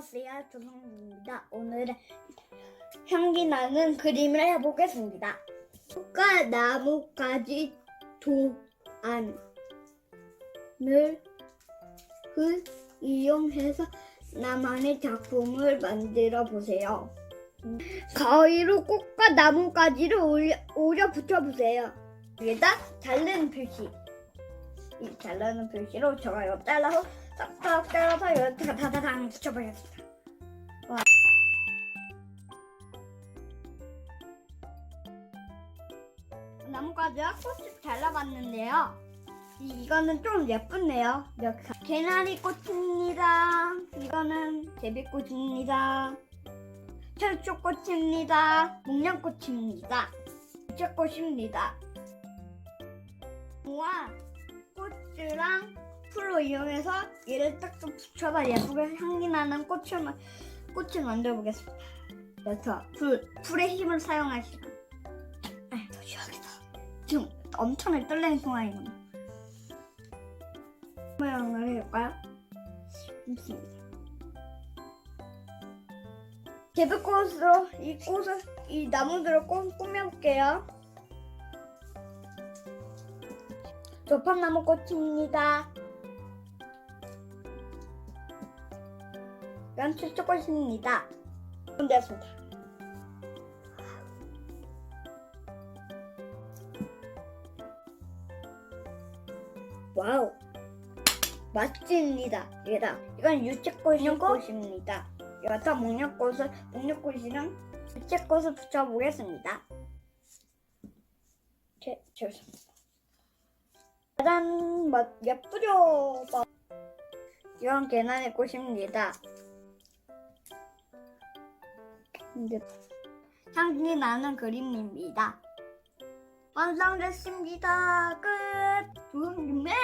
안녕하세요. 조성입니다. 오늘은 향기 나는 그림을 해보겠습니다. 꽃과 나뭇가지 도안을 을 이용해서 나만의 작품을 만들어 보세요. 가위로 꽃과 나뭇가지를 올려, 올려 붙여보세요. 여기다 자르는 표시. 이 자르는 표시로 저가 이거 잘라서 싹싹 잘라서 여기다가 다다당 붙여버렸습니다. 와. 나뭇가지와 꽃을 잘라봤는데요. 이- 이거는 좀 예쁘네요. 이렇게 개나리 꽃입니다. 이거는 제비꽃입니다. 철쭉꽃입니다. 목련꽃입니다. 우체꽃입니다. 와 꽃이랑 풀로 이용해서 얘를 딱좀 붙여서 예쁘게 향기 나는 꽃을 마- 꽃을 만들어 보겠습니다. 그래서 풀 풀의 힘을 사용하시면 아, 더 쉬어야겠다. 지금 엄청나게 떨리는 순간이거든요. 모양을 해볼까요? 좋습니다. 제비꽃으로 이 꽃을 이 나무들을 꼭 꾸며볼게요. 조팝나무 꽃입니다. 이건 칠초꽃입니다. 되었습니다. 와우. 맛집입니다. 얘다. 이건 유채꽃이꽃입니다. 여기다 목련꽃을 목련꽃이랑 유채꽃을 붙여보겠습니다. 제, 죄송합니다. 짜잔, 맛 예쁘죠? 이건 개나리 꽃입니다. 향기 나는 그림입니다. 완성됐습니다. 끝. 조성주맨.